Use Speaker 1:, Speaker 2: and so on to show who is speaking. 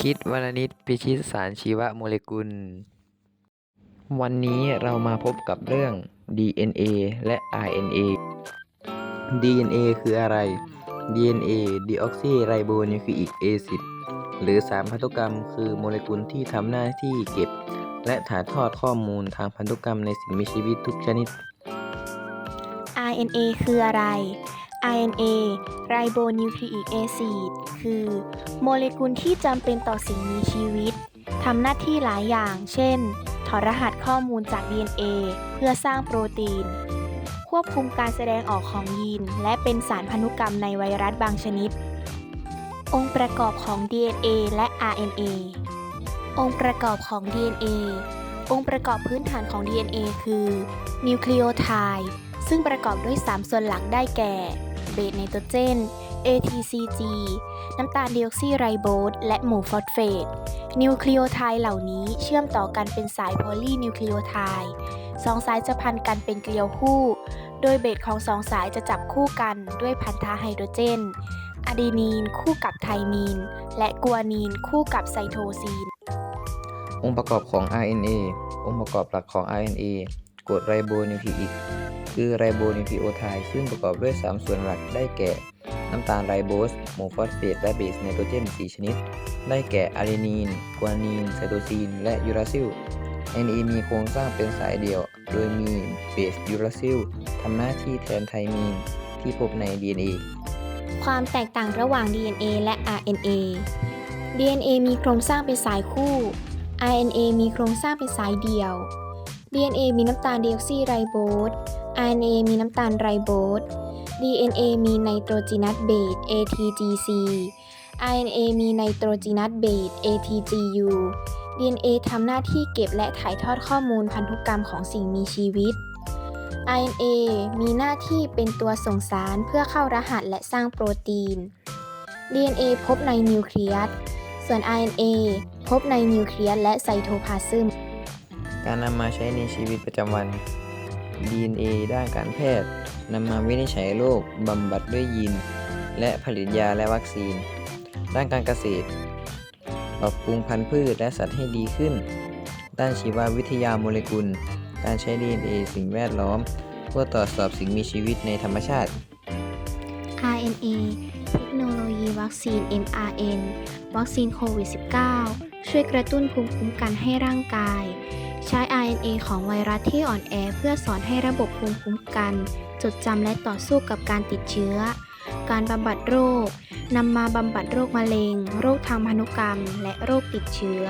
Speaker 1: คิดวรนิชพิชิตสารชีวโมเลกุล วันนี้เรามาพบกับเรื่อง DNA และ RNA DNA คืออะไร DNA Deoxyribonucleic acid หรือสารพันธุกรรม คือโมเลกุลที่ทำหน้าที่เก็บ และถ่ายทอดข้อมูลทางพันธุกรรมในสิ่งมีชีวิตทุกชนิด
Speaker 2: RNA คืออะไร RNA Ribonucleic acid คือ โมเลกุลที่จำเป็นต่อสิ่งมีชีวิตทำหน้าที่หลายอย่าง เช่น ถอดรหัสข้อมูลจาก DNA เพื่อสร้างโปรตีน ควบคุมการแสดงออกของยีน และเป็นสารพันธุกรรมในไวรัสบางชนิด องค์ประกอบของ DNA และ RNA องค์ประกอบของ DNA องค์ประกอบพื้นฐานของ DNA คือนิวคลีโอไทด์ซึ่งประกอบด้วย 3 ส่วนหลักได้แก่ เบสไนโตรเจน ATCG น้ำตาลไดออกซีไรโบสและหมู่ฟอสเฟต นิวคลีโอไทด์เหล่านี้เชื่อมต่อกันเป็นสายโพลีนิวคลีโอไทด์สองสายจะพันกันเป็นเกลียวคู่ โดยเบสของสองสายจะจับคู่กันด้วยพันธะไฮโดรเจน อะดีนีนคู่กับไทมีน และกัวนีนคู่กับไซโทซีน
Speaker 1: องค์ประกอบของ RNA องค์ประกอบหลักของ RNA กรดไรโบนิวคลีอิก คือไรโบนิวคลีโอไทด์ซึ่งประกอบด้วย 3 ส่วนหลักได้แก่ น้ำตาลไรโบสหมู่ฟอสเฟตและเบสไนโตรเจน 4 ชนิด ได้แก่อะดีนีน กวานีน ไซโตซีน และยูราซิล NA มีโครงสร้างเป็นสายเดี่ยว โดยมีเบสยูราซิลทำหน้าที่แทนไทมีนที่พบใน DNA
Speaker 2: ความแตกต่างระหว่าง DNA และ RNA DNA มีโครงสร้างเป็นสายคู่ RNA มีโครงสร้างเป็นสายเดี่ยว DNA มีน้ำตาลไดออกซีไรโบส RNA มีน้ำตาลไรโบส DNA มีไนโตรจีนัสเบส ATGC RNA มีไนโตรจีนัสเบส ATGU DNA ทำหน้าที่เก็บและถ่ายทอดข้อมูลพันธุกรรมของสิ่งมีชีวิต RNA มีหน้าที่เป็นตัวส่งสารเพื่อเข้ารหัสและสร้างโปรตีน DNA พบในนิวเคลียส ส่วน RNA พบในนิวเคลียสและไซโทพลาซึม
Speaker 1: การนำมาใช้ในชีวิตประจำวัน DNA ด้านการแพทย์นำมาวินิจฉัยโรคบำบัดด้วยยีน และผลิตยาและวัคซีน ด้านการเกษตร ปรับปรุงพันธุ์พืชและสัตว์ให้ดีขึ้น ด้านชีววิทยาโมเลกุล การใช้ DNA สิ่งแวดล้อม เพื่อตรวจสอบสิ่งมีชีวิตในธรรมชาติ
Speaker 2: RNA เทคโนโลยีวัคซีน mRN วัคซีนโควิด -19 ช่วยกระตุ้นภูมิคุ้มกันให้ร่างกาย ใช้ RNA ของไวรัสที่อ่อนแอเพื่อสอนให้ระบบภูมิคุ้มกัน จดจำและต่อสู้กับการติดเชื้อ การบำบัดโรคนำมาบำบัดโรคมะเร็ง โรคทางพันธุกรรม และโรคติดเชื้อ